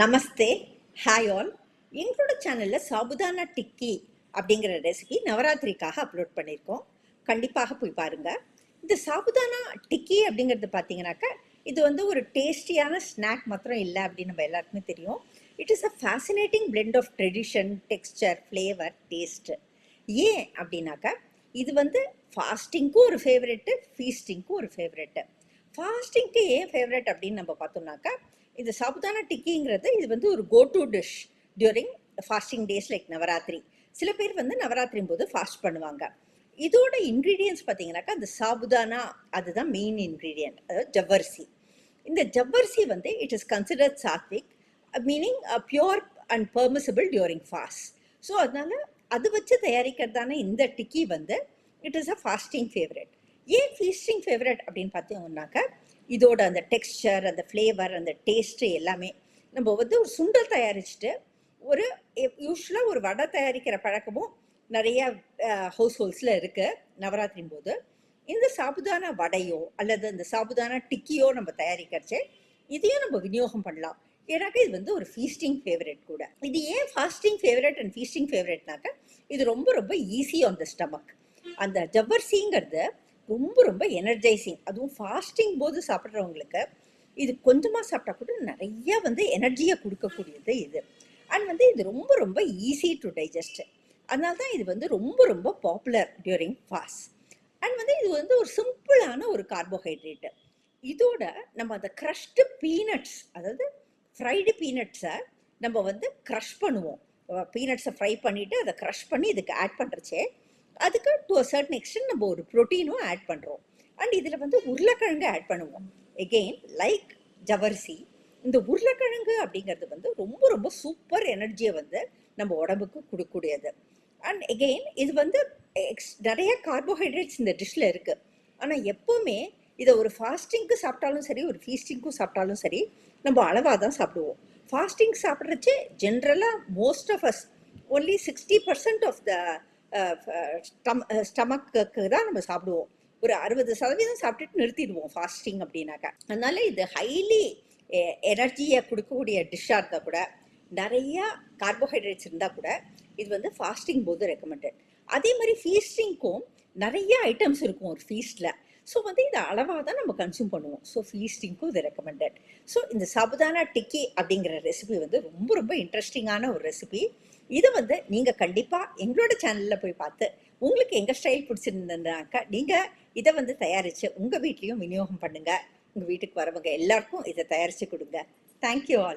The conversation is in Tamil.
நமஸ்தே ஹாய் ஆல். எங்களோட சேனலில் சாபுதானா டிக்கி அப்படிங்கிற ரெசிபி நவராத்திரிக்காக அப்லோட் பண்ணியிருக்கோம். கண்டிப்பாக போய் பாருங்கள் இந்த சாபுதானா டிக்கி அப்படிங்கிறது பார்த்தீங்கன்னாக்கா இது வந்து ஒரு டேஸ்டியான ஸ்நாக் மாத்திரம் இல்லை அப்படின்னு நம்ம எல்லாருக்குமே தெரியும். It is a fascinating blend of tradition texture flavour taste ஏன் அப்படின்னாக்கா இது வந்து ஃபாஸ்டிங்க்கும் ஒரு ஃபேவரெட்டு ஃபீஸ்டிங்க்கும் ஒரு ஃபேவரெட்டு ஃபாஸ்டிங்க்கு ஏன் ஃபேவரட் அப்படின்னு நம்ம பார்த்தோம்னாக்கா இந்த சாபுதானா டிக்கிங்கிறது இது வந்து ஒரு go to dish during fasting days like Navratri. சில பேர் வந்து நவராத்திரியும் போது ஃபாஸ்ட் பண்ணுவாங்க. இதோட இன்க்ரீடியன்ஸ் பார்த்தீங்கன்னாக்கா அந்த சாபுதானா அதுதான் மெயின் இன்க்ரீடியன்ட் அதாவது ஜவ்வரிசி. இந்த ஜவ்வரிசி வந்து it is considered sattvic meaning pure and permissible during fast so அதனால அது வச்சு தயாரிக்கிறதான இந்த டிக்கி வந்து it is a fasting favourite and feasting favourite அப்படின்னு பார்த்தீங்கன்னாக்கா இதோட அந்த டெக்ஸ்சர் அந்த ஃப்ளேவர் அந்த டேஸ்ட்டு எல்லாமே நம்ம வந்து ஒரு சுண்டல் தயாரிச்சுட்டு ஒரு யூஸ்வலாக ஒரு வடை தயாரிக்கிற பழக்கமும் நிறைய ஹவுஸ் ஹோல்ஸில் இருக்குது நவராத்திரி போது. இந்த சாபுதானா வடையோ அல்லது இந்த சாபுதானா டிக்கியோ நம்ம தயாரிக்கிறச்சே இதையும் நம்ம விநியோகம் பண்ணலாம். ஏன்னாக்கா இது வந்து ஒரு ஃபீஸ்டிங் ஃபேவரட் கூட. இது ஏன் ஃபாஸ்டிங் ஃபேவரட் அண்ட் ஃபீஸ்டிங் ஃபேவரட்னாக்கா இது ரொம்ப ரொம்ப ஈஸி ஆன் த ஸ்டமக் அந்த ஜவ்வரிசிங்கிறது ரொம்ப ரொம்ப எனர்ஜைசிங் அதுவும் ஃபாஸ்டிங் போது சாப்பிட்றவங்களுக்கு இது கொஞ்சமாக சாப்பிட்டா கூட நிறைய வந்து எனர்ஜியை கொடுக்கக்கூடியது இது. அண்ட் வந்து இது ரொம்ப ரொம்ப ஈஸி டு டைஜஸ்ட் அதனால தான் இது வந்து ரொம்ப ரொம்ப பாப்புலர் டியூரிங் ஃபாஸ்ட் அண்ட் வந்து இது வந்து ஒரு சிம்பிளான ஒரு கார்போஹைட்ரேட்டு இதோட நம்ம அந்த க்ரஷ்டு பீனட்ஸ் அதாவது ஃப்ரைடு பீனட்ஸை நம்ம வந்து க்ரஷ் பண்ணுவோம். பீனட்ஸை ஃப்ரை பண்ணிவிட்டு அதை க்ரஷ் பண்ணி இதுக்கு ஆட் பண்ணுறச்சே அதுக்கு டு அ சர்டன் எக்ஸ்டென்ட் நம்ம ஒரு ப்ரோட்டீனும் ஆட் பண்ணுறோம் அண்ட் இதில் வந்து உருளைக்கிழங்கு ஆட் பண்ணுவோம். எகெயின் லைக் ஜவரிசி இந்த உருளைக்கிழங்கு அப்படிங்கிறது வந்து ரொம்ப ரொம்ப சூப்பர் எனர்ஜியை வந்து நம்ம உடம்புக்கு கொடுக்கக்கூடியது. அண்ட் எகெயின் இது வந்து எக்ஸ் நிறைய கார்போஹைட்ரேட்ஸ் இந்த டிஷ்ஷில் இருக்குது ஆனால் எப்போவுமே இதை ஒரு ஃபாஸ்டிங்க்கு சாப்பிட்டாலும் சரி ஒரு ஃபீஸ்டிங்க்கும் சாப்பிட்டாலும் சரி நம்ம அளவாக தான் சாப்பிடுவோம். ஃபாஸ்டிங் சாப்பிட்றச்சே ஜென்ரலாக most of us only sixty percent of the ஸ்டமக்கு தான் நம்ம சாப்பிடுவோம். ஒரு அறுபது சதவீதம் சாப்பிட்டுட்டு நிறுத்திடுவோம் ஃபாஸ்டிங் அப்படின்னாக்கா. அதனால இது ஹைலி எனர்ஜியை கொடுக்கக்கூடிய டிஷ்ஷாக இருந்தால் கூட நிறையா கார்போஹைட்ரேட்ஸ் இருந்தால் கூட இது வந்து ஃபாஸ்டிங் போது ரெக்கமெண்டட் அதே மாதிரி ஃபீஸ்டிங்க்கும் நிறைய ஐட்டம்ஸ் இருக்கும் ஒரு ஃபீஸ்டில் ஸோ வந்து இதை அளவாக தான் நம்ம கன்சியூம் பண்ணுவோம். ஸோ ஃபீஸ்டிங்க்கும் இது ரெக்கமெண்டட் ஸோ இந்த சாபுதானா டிக்கி அப்படிங்கிற ரெசிபி வந்து ரொம்ப ரொம்ப இன்ட்ரெஸ்டிங்கான ஒரு ரெசிபி இதை வந்து நீங்கள் கண்டிப்பாக எங்களோட சேனலில் போய் பார்த்து உங்களுக்கு எங்கள் ஸ்டைல் பிடிச்சிருந்ததுனாக்கா நீங்கள் இதை வந்து தயாரித்து உங்கள் வீட்லேயும் விநியோகம் பண்ணுங்கள் உங்கள் வீட்டுக்கு வரவங்க எல்லாருக்கும் இதை தயாரித்து கொடுங்க. Thank you all